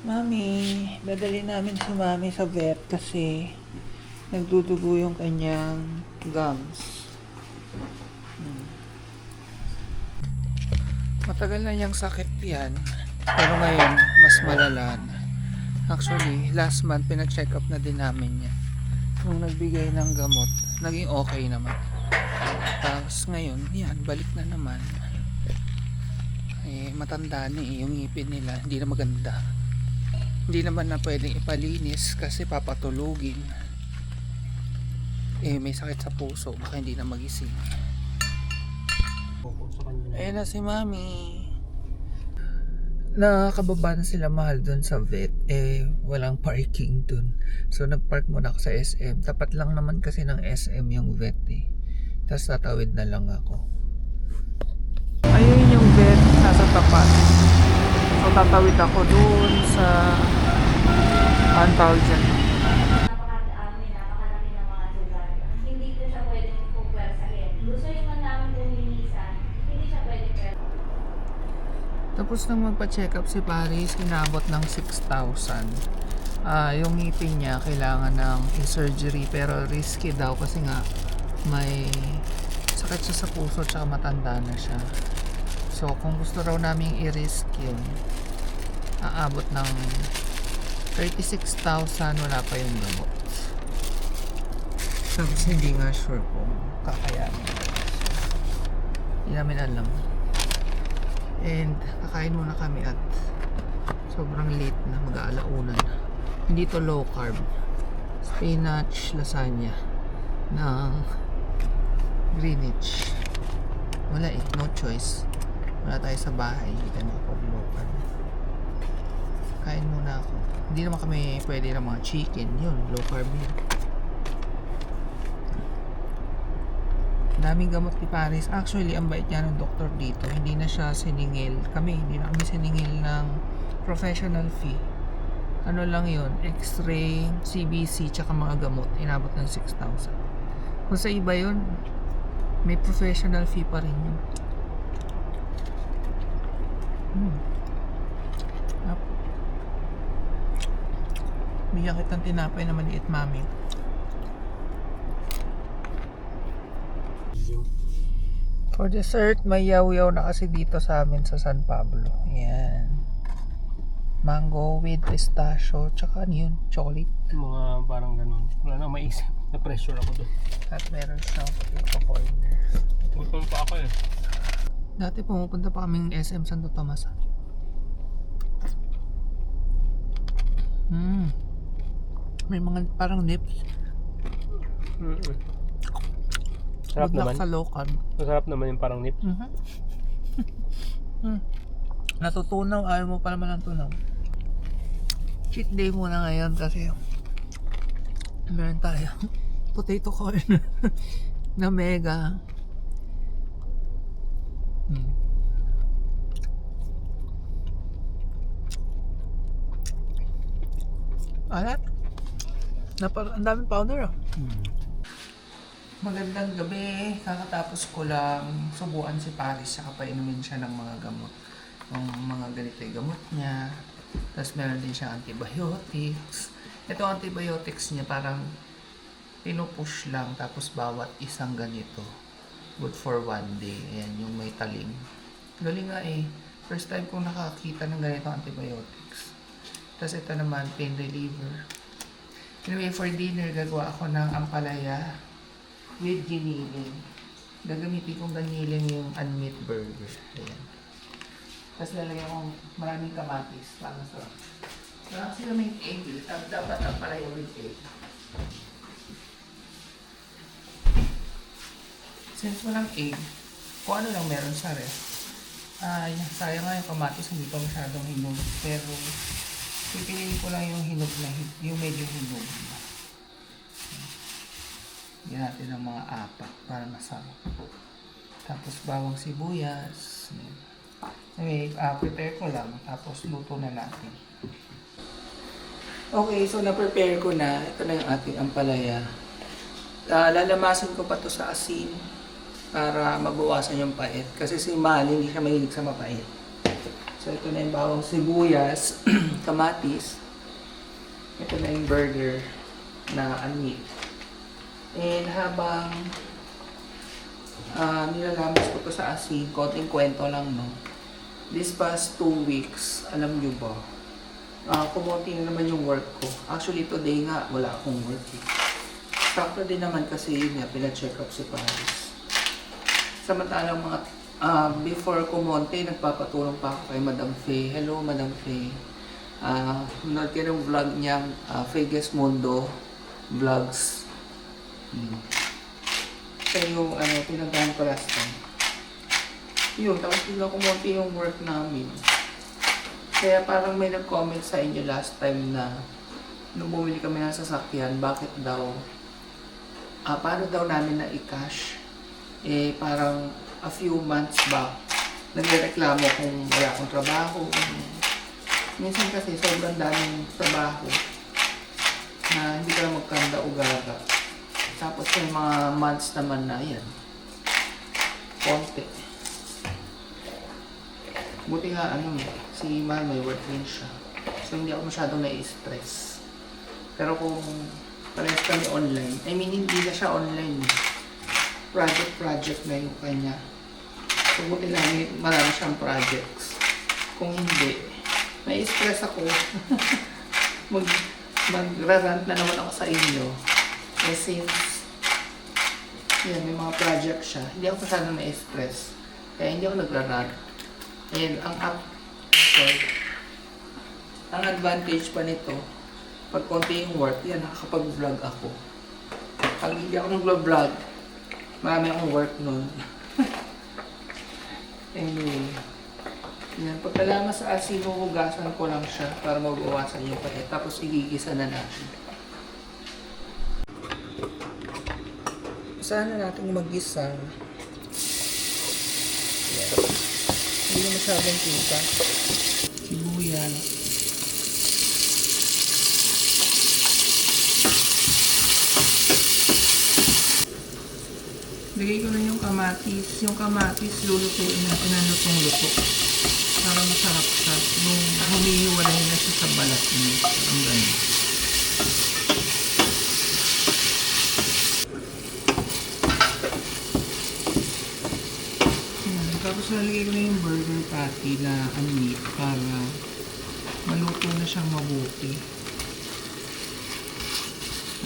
Mami, dadali namin si Mami sa vet kasi nagdudugo yung kanyang gums. Hmm. Matagal na niyang sakit yan. Pero ngayon, mas malala na. Actually, last month, pina-check up na din namin niya. Nung nagbigay ng gamot, naging okay naman. Tapos ngayon, yan, balik na naman. Eh, matanda na eh, yung ngipin nila, hindi na maganda. Hindi naman na pwedeng ipalinis kasi papatulugin. Eh, may sakit sa puso, baka hindi na magising. Ayan na si Mami. Nakakababa na sila mahal dun sa vet. Eh, walang parking dun. So, nagpark muna ako sa SM. Tapat lang naman kasi ng SM yung vet eh. Tapos tatawid na lang ako. Ayun yung vet nasa tapat. So, tatawid ako dun sa... Ang tawag dyan? Tapos nang magpa-check up si Paris, inabot ng 6,000. Ah, yung ngipin niya kailangan ng surgery pero risky daw kasi nga may sakit siya sa puso tsaka matanda na siya. So kung gusto raw naming i-risk yun, aabot ng 36,000 wala pa yung gamot. Tapos hindi nga sure kung kakayanin. Hindi namin alam. And kakain muna kami at sobrang late na, mag-aalauna na. Hindi to low carb. Spinach lasagna ng Greenwich. Wala eh, no choice. Wala tayo sa bahay, tayo makapag low carb. Kain muna ako. Hindi naman kami pwede ng mga chicken. Yun, low carb yun. daming gamot ni Paris. Actually, ang bait niya ng doktor dito. Hindi na siya siningil. Kami, hindi na kami siningil ng professional fee. Ano lang yon X-ray, CBC, tsaka mga gamot. Inabot ng 6,000. Kung sa iba yon may professional fee pa rin yun. Hmm. Yep. Bigyan kitang tinapay na maliit, mami. For dessert, may yaw-yaw na kasi dito sa amin sa San Pablo. Ayan. Mango with pistachio, tsaka ano yun, chocolate. Mga parang ganun. Wala na maisip. Na-pressure ako doon. At meron siyang potato corner. Gutom pa ako eh. Dati pumupunta pa kaming SM Santo Tomas. Hmm. May mga parang nips. Mm-mm. Sarap Good naman. sa carb. Masarap naman yung parang nip. Mhm. hmm. Natutunaw, ayaw mo pa naman ng tunaw. Cheat day muna ngayon kasi meron tayo potato corn na mega. Hmm. Alat? Napar ang daming powder ah. Magandang gabi. Kakatapos ko lang subuan si Paris saka painumin siya ng mga gamot. Yung mga ganito yung gamot niya. Tapos meron din siya antibiotics. Ito antibiotics niya parang pinupush lang tapos bawat isang ganito. Good for one day. Ayan yung may talim. Galing nga eh. First time kong nakakita ng ganito antibiotics. Tapos ito naman pain reliever. Anyway, for dinner gagawa ako ng ampalaya with giniling. Gagamitin kong giniling yung unmeat burger. Ayan. Tapos lalagyan kong maraming kamatis para sa Wala kasi kaming egg. eh. Dapat ang palaya with egg. Since walang egg, kung ano lang meron sa ref. Ay, sayang nga yung kamatis, hindi pa masyadong hinog. Pero, pipiliin ko lang yung hinog na, yung medyo hinog. Lagyan natin ng mga apat para masarap. Tapos bawang sibuyas. Yan. Anyway, ah, prepare ko lang. Tapos luto na natin. Okay, so na-prepare ko na. Ito na yung ating ampalaya. Ah, lalamasin ko pa to sa asin para mabawasan yung pait. Kasi si Mali hindi siya mahilig sa mapait. So, ito na yung bawang sibuyas, kamatis. Ito na yung burger na unmeat. And habang ah nilalamas ko to sa asin, konting kwento lang, no? This past two weeks, alam nyo ba, ah kumonti na naman yung work ko. Actually, today nga, wala akong work eh. Sakto din naman kasi yun nga, pina-check up si Paris. Samantalang mga, ah before kumonti, nagpapatulong pa ako kay Madam Faye. Hello, Madam Faye. Ah, nanood kayo ng vlog niyang uh, Vegas Mundo Vlogs. Hmm. Siya yung ano, pinagdaan ko last time. Yun, tapos biglang kumonti yung work namin. Kaya parang may nag-comment sa inyo last time na nung bumili kami ng sasakyan, bakit daw, ah, paano daw namin na i-cash? Eh, parang a few months back, nagreklamo kung wala akong trabaho. Minsan kasi sobrang daming trabaho na hindi ka magkanda ugaga. Tapos may mga months naman na yan. Konti. Buti nga ano, si Mahal may work din siya. So hindi ako masyadong nai-stress. Pero kung parehas kami online, I mean hindi na siya online. Project-project na yung kanya. So buti lang may marami siyang projects. Kung hindi, nai-stress ako. Mag, magrarant na naman ako sa inyo. Eh since, yan, may mga project siya, hindi ako masyadong na-stress. Kaya hindi ako nagrarant. And ang up, sorry, ang advantage pa nito, pag konti yung work, yan, nakakapag-vlog ako. Pag hindi ako nag-vlog, marami akong work nun. anyway, yan, pagkalama sa asin, huhugasan ko lang siya para mabawasan yung pait. Tapos igigisa na natin. Saan na natin mag-isa? Hindi na masyadong kita. Sibuyas. Lagay ko na yung kamatis. Yung kamatis, lulutuin natin ng lutong-luto. Para masarap siya. Nung humihiwalay na siya sa balat niya. Ang ganun. Ayan, Tapos nalagay ko na yung burger patty na unmeat para maluto na siyang mabuti.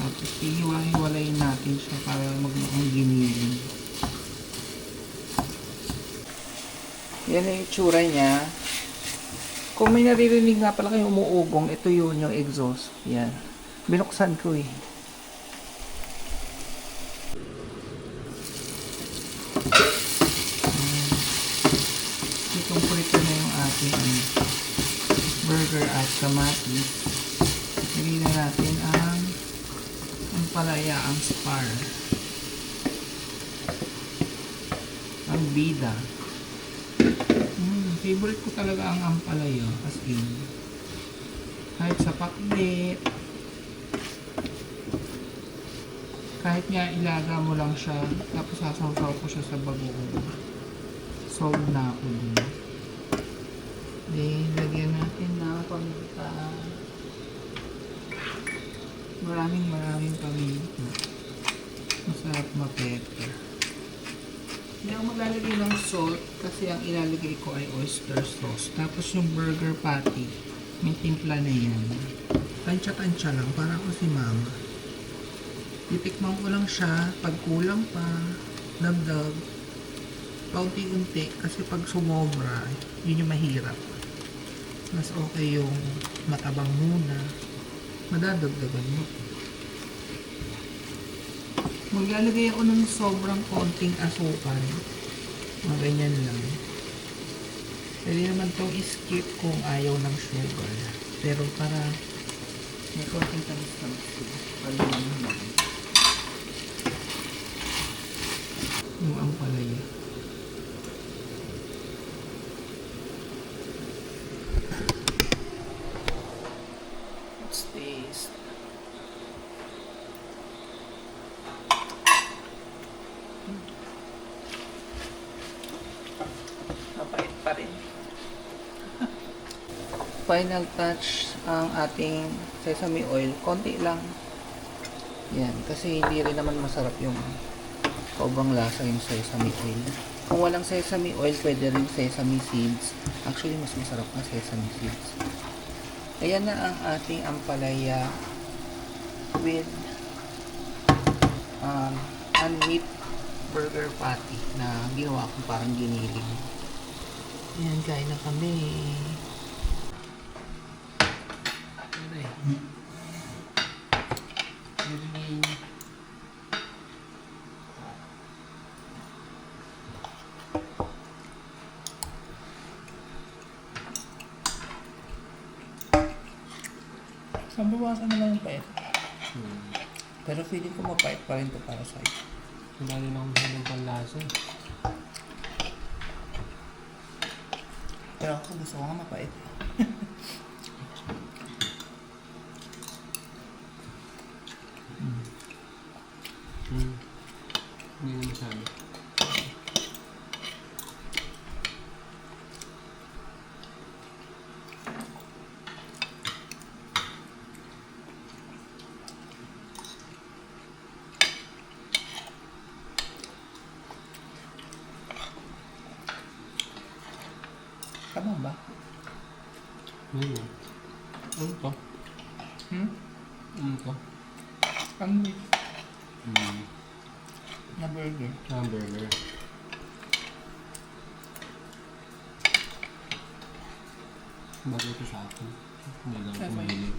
Tapos ihiwa-hiwalayin natin siya para magmukhang giniling. Yan ang itsura niya. Kung may naririnig nga pala kayong umuugong, ito yun yung exhaust. Yan. Binuksan ko eh. Prito na yung ating ano, burger at kamatis. Lagyan na natin ang palaya, ang spar. Ang bida. Mm, favorite ko talaga ang ampalaya as in. Kahit sa pakbet. Kahit nga ilaga mo lang siya, tapos sasawsaw ko siya sa bagoong. Sold na ako dun. Then, lagyan natin ng paminta. Maraming maraming paminta. Masarap ma-pepper. Hindi ako maglalagay ng salt kasi ang ilalagay ko ay oyster sauce. Tapos yung burger patty, may timpla na yan. Tansya-tansya lang, para ako si mama. Titikman ko lang siya, pag kulang pa, dagdag, paunti-unti, kasi pag sumobra, yun yung mahirap. Mas okay yung matabang muna, madadagdagan mo. Maglalagay ako ng sobrang konting asukal. Mga ganyan lang. Pwede naman itong skip kung ayaw ng sugar. Pero para may konting tamis-tamis sila. Para naman Yung ampalaya. What's this? Rin. final touch ang ating sesame oil. Konti lang. Yan. Kasi hindi rin naman masarap yung kaubang lasa yung sesame oil. Kung walang sesame oil, pwede rin sesame seeds. Actually, mas masarap na sesame seeds. Ayan na ang ating ampalaya with um, unmeat burger patty na ginawa kong parang giniling. Ayan, kain na kami. Aray. Mabawasan na lang yung pait. Hmm. Pero feeling ko mapait pa rin to para sa'yo. Wala rin akong masyadong panlasa. eh. Pero ako gusto ko nga mapait. Hmm. Hindi na masyado. Tama ba? Ano? Ano to? Hmm? Ano to? Unmeat Hmm. na burger. Hamburger. Bagay ito sa akin. Hindi lang ako mahilig.